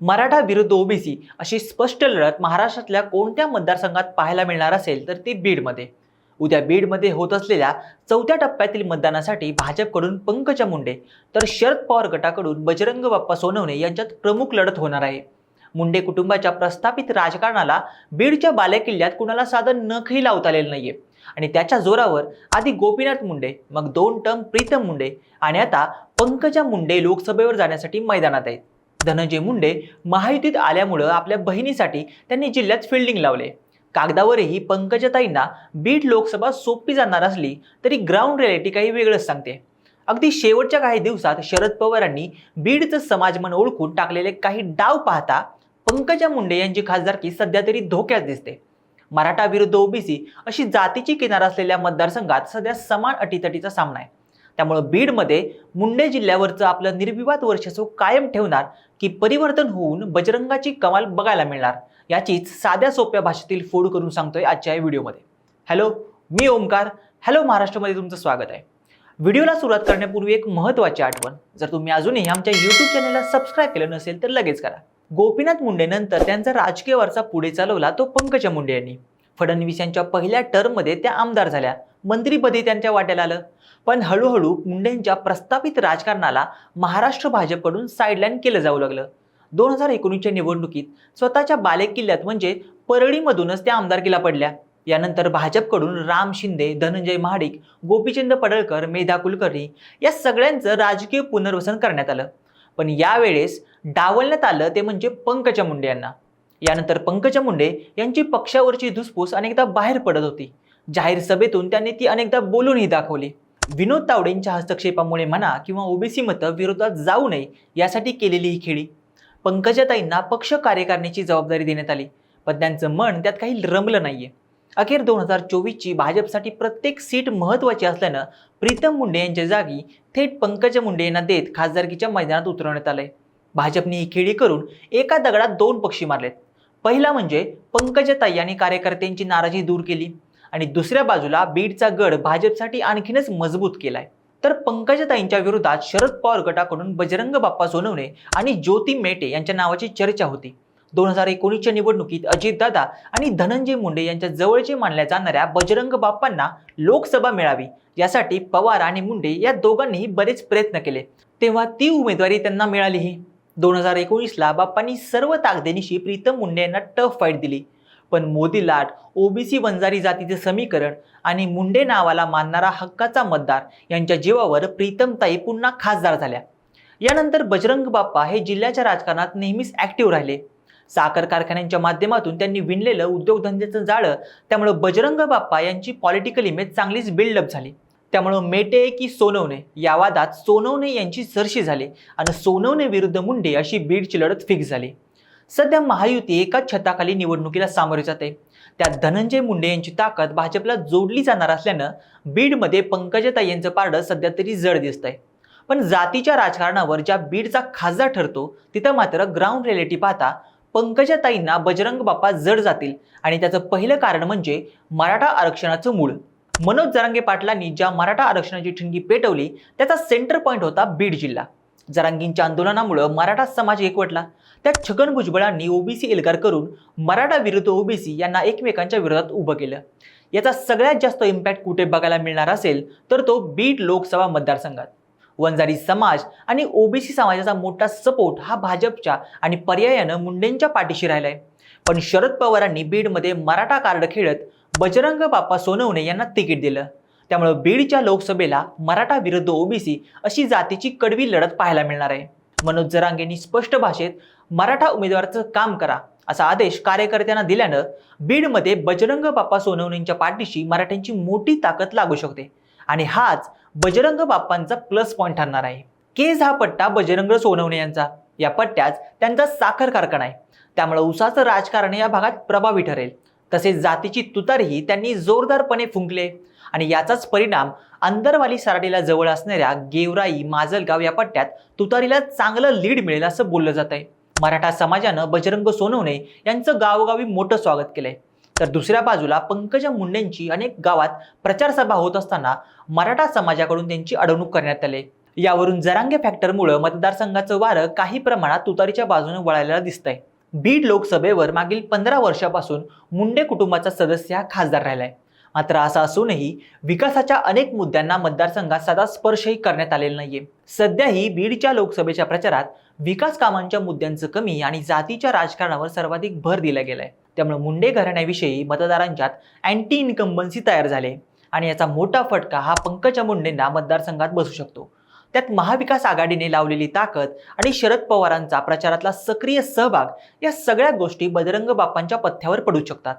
मराठा विरुद्ध ओबीसी अशी स्पष्ट लढत महाराष्ट्रातल्या कोणत्या मतदारसंघात पाहायला मिळणार असेल तर ती बीडमध्ये. उद्या बीडमध्ये होत असलेल्या चौथ्या टप्प्यातील मतदानासाठी भाजपकडून पंकजा मुंडे तर शरद पवार गटाकडून बजरंग बाप्पा सोनवणे यांच्यात प्रमुख लढत होणार आहे. मुंडे कुटुंबाच्या प्रस्थापित राजकारणाला बीडच्या बालेकिल्ल्यात कुणाला साधं नखही लावता आलेलं नाहीये. आणि त्याच्या जोरावर आधी गोपीनाथ मुंडे मग दोन टर्म प्रीतम मुंडे आणि आता पंकजा मुंडे लोकसभेवर जाण्यासाठी मैदानात आहेत. धनंजय मुंडे महायुतीत आल्यामुळं आपल्या बहिणीसाठी त्यांनी जिल्ह्यात फिल्डिंग लावले. कागदावरही पंकजाताईंना बीड लोकसभा सोपी जाणार असली तरी ग्राउंड रियालिटी काही वेगळंच सांगते. अगदी शेवटच्या काही दिवसात शरद पवारांनी बीडचं समाजमन ओळखून टाकलेले काही डाव पाहता पंकजा मुंडे यांची खासदारकी सध्या तरी धोक्यात दिसते. मराठा विरुद्ध ओबीसी अशी जातीची किनार असलेल्या मतदारसंघात सध्या समान अटीतटीचा सामना आहे. त्यामुळं बीडमध्ये मुंडे जिल्ह्यावरचं आपलं निर्विवाद वर्चस्व कायम ठेवणार की परिवर्तन होऊन बजरंगाची कमाल बघायला मिळणार याचीच साध्या सोप्या भाषेतील फोड करून सांगतोय आजच्या या व्हिडिओमध्ये. हॅलो मी ओमकार हॅलो महाराष्ट्रामध्ये तुमचं स्वागत आहे. व्हिडिओला सुरुवात करण्यापूर्वी एक महत्त्वाची आठवण. जर तुम्ही अजूनही आमच्या यूट्यूब चॅनलला सबस्क्राईब केलं नसेल तर लगेच करा. गोपीनाथ मुंडेनंतर त्यांचा राजकीय वारसा पुढे चालवला तो पंकजा मुंडे यांनी. फडणवीस यांच्या पहिल्या टर्ममध्ये त्या आमदार झाल्या. मंत्रीपदी त्यांच्या वाट्याला आलं. पण हळूहळू मुंडेंच्या प्रस्थापित राजकारणाला महाराष्ट्र भाजपकडून साईडलाईन केलं जाऊ लागलं. दोन हजार एकोणीसच्या निवडणुकीत स्वतःच्या बालेकिल्ल्यात म्हणजे परळीमधूनच त्या आमदारकीला पडल्या. यानंतर भाजपकडून राम शिंदे धनंजय महाडिक गोपीचंद पडळकर मेधा कुलकर्णी या सगळ्यांचं राजकीय पुनर्वसन करण्यात आलं. पण यावेळेस डावलण्यात आलं ते म्हणजे पंकजा मुंडे यांना. यानंतर पंकजा मुंडे यांची पक्षावरची धुसफूस अनेकदा बाहेर पडत होती. जाहीर सभेतून त्यांनी ती अनेकदा बोलूनही दाखवली. विनोद तावडेंच्या हस्तक्षेपामुळे म्हणा किंवा ओबीसी मतं विरोधात जाऊ नये यासाठी केलेली ही खेळी. पंकजाताईंना पक्ष कार्यकारिणीची जबाबदारी देण्यात आली पण त्यांचं मन त्यात काही रमलं नाहीये. अखेर दोन हजार चोवीसची भाजपसाठी प्रत्येक सीट महत्त्वाची असल्यानं प्रीतम मुंडे यांच्या जागी थेट पंकजा मुंडे यांना देत खासदारकीच्या मैदानात उतरवण्यात आलंय. भाजपने ही खेळी करून एका दगडात दोन पक्षी मारलेत. पहिला म्हणजे पंकजाताई यांनी कार्यकर्त्यांची नाराजी दूर केली. आणि दुसऱ्या बाजूला बीडचा गड भाजपसाठी आणखीनच मजबूत केलाय. तर पंकजाताईंच्या विरोधात शरद पवार गटाकडून बजरंग बाप्पा सोनवणे आणि ज्योती मेटे यांच्या नावाची चर्चा होती. दोन हजार एकोणीसच्या निवडणुकीत अजितदादा आणि धनंजय मुंडे यांच्या जवळचे मानल्या जाणाऱ्या बजरंग बाप्पांना लोकसभा मिळावी यासाठी पवार आणि मुंडे या दोघांनीही बरेच प्रयत्न केले. तेव्हा ती उमेदवारी त्यांना मिळालीही. दोन हजार एकोणीसला बाप्पांनी सर्व ताकदीनिशी प्रीतम मुंडे यांना टफ फाईट दिली. पण मोदी लाट ओबीसी वंजारी जातीचे समीकरण आणि मुंडे नावाला मानणारा हक्काचा मतदार यांच्या जीवावर प्रीतमताई पुन्हा खासदार झाल्या. यानंतर बजरंग बाप्पा हे जिल्ह्याच्या राजकारणात नेहमीच ॲक्टिव्ह राहिले. साखर कारखान्यांच्या माध्यमातून त्यांनी विणलेलं उद्योगधंद्याचं जाळं त्यामुळं बजरंग बाप्पा यांची पॉलिटिकल इमेज चांगलीच बिल्डअप झाली. त्यामुळं मेटे की सोनवणे या वादात सोनवणे यांची सरशी झाली आणि सोनवणे विरुद्ध मुंडे अशी बीडची लढत फिक्स झाली. सध्या महायुती एकाच छताखाली निवडणुकीला सामोरे जाते. त्यात धनंजय मुंडे यांची ताकद भाजपला जोडली जाणार असल्यानं बीडमध्ये पंकजाताई यांचं पारडं सध्या तरी जड दिसतंय. पण जातीच्या राजकारणावर ज्या बीडचा खासदार ठरतो तिथं मात्र ग्राउंड रियालिटी पाहता पंकजाताईंना बजरंग बाप्पा जड जातील आणि त्याचं पहिलं कारण म्हणजे मराठा आरक्षणाचं मूळ. मनोज जरांगे पाटलांनी ज्या मराठा आरक्षणाची ठिणगी पेटवली त्याचा सेंटर पॉईंट होता बीड जिल्हा. जरांगींच्या आंदोलनामुळं मराठा समाज एकवटला. त्यात छगन भुजबळांनी ओबीसी एल्गार करून मराठा विरुद्ध ओबीसी यांना एकमेकांच्या विरोधात उभं केलं. याचा सगळ्यात जास्त इम्पॅक्ट कुठे बघायला मिळणार असेल तर तो बीड लोकसभा मतदारसंघात. वंजारी समाज आणि ओबीसी समाजाचा मोठा सपोर्ट हा भाजपच्या आणि पर्यायानं मुंडेंच्या पाठीशी राहिलाय. पण शरद पवारांनी बीडमध्ये मराठा कार्ड खेळत बजरंग बाप्पा सोनवणे यांना तिकीट दिलं. त्यामुळं बीडच्या लोकसभेला मराठा विरुद्ध ओबीसी अशी जातीची कडवी लढत पाहायला मिळणार आहे. मनोज जरांगेंनी स्पष्ट भाषेत मराठा उमेदवाराचं काम करा असा आदेश कार्यकर्त्यांना दिल्यानं बीडमध्ये बजरंग बाप्पा सोनवणेंच्या पाठीशी मराठ्यांची मोठी ताकद लागू शकते. आणि हाच बजरंग बाप्पांचा प्लस पॉईंट ठरणार आहे. केज हा पट्टा बजरंग सोनवणे यांचा. या पट्ट्यात त्यांचा साखर कारखाना आहे. त्यामुळे उसाचं राजकारण या भागात प्रभावी ठरेल. तसेच जातीची तुतारही त्यांनी जोरदारपणे फुंकले. आणि याचाच परिणाम अंदरवाली सराडीला जवळ असणाऱ्या गेवराई माजलगाव या पट्ट्यात तुतारीला चांगलं लीड मिळेल असं बोललं जात आहे मराठा समाजानं बजरंग सोनवणे यांचं गावोगावी मोठं स्वागत केलंय. तर दुसऱ्या बाजूला पंकजा मुंडेंची अनेक गावात प्रचारसभा होत असताना मराठा समाजाकडून त्यांची अडवणूक करण्यात आली. यावरून जरांगे फॅक्टरमुळं मतदारसंघाचं वारं काही प्रमाणात तुतारीच्या बाजूने वळायला दिसतंय. बीड लोकसभेवर मागील पंधरा वर्षापासून मुंडे कुटुंबाचा सदस्य हा खासदार राहिलाय. मात्र असं असूनही विकासाच्या अनेक मुद्द्यांना मतदारसंघात सदा स्पर्शही करण्यात आलेला नाहीये. सध्याही बीडच्या लोकसभेच्या प्रचारात विकास कामांच्या मुद्द्यांचं कमी आणि जातीच्या राजकारणावर सर्वाधिक भर दिला गेलाय. त्यामुळे मुंडे घराण्याविषयी मतदारांच्यात अँटी इन्कम्बन्सी तयार झाले आणि याचा मोठा फटका हा पंकजा मुंडेंना मतदारसंघात बसू शकतो. त्यात महाविकास आघाडीने लावलेली ताकद आणि शरद पवारांचा प्रचारातला सक्रिय सहभाग या सगळ्या गोष्टी बजरंग बाप्पांच्या पथ्यावर पडू शकतात.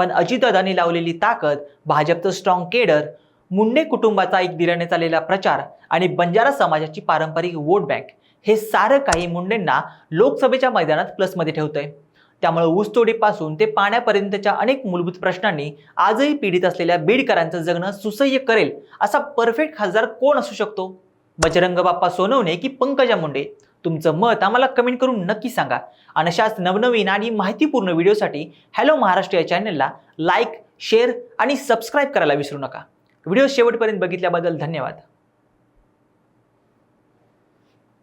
पण अजितदादांनी लावलेली ताकद भाजपचं स्ट्रॉंग केडर मुंडे कुटुंबाचा एक दिराने चाललेला प्रचार आणि बंजारा समाजाची पारंपरिक वोट बँक हे सारं काही मुंडेंना लोकसभेच्या मैदानात प्लसमध्ये ठेवतंय. त्यामुळे ऊसतोडीपासून ते पाण्यापर्यंतच्या अनेक मूलभूत प्रश्नांनी आजही पीडित असलेल्या बीडकरांचं जगणं सुसह्य करेल असा परफेक्ट खासदार कोण असू शकतो? बजरंग बाप्पा सोनवणे की पंकजा मुंडे? तुमचं मत आम्हाला कमेंट करून नक्की सांगा. आणि अशाच नवनवीन आणि माहितीपूर्ण व्हिडिओसाठी हॅलो महाराष्ट्र या चॅनलला लाईक शेअर आणि सबस्क्राईब करायला विसरू नका. व्हिडिओ शेवटपर्यंत बघितल्याबद्दल धन्यवाद.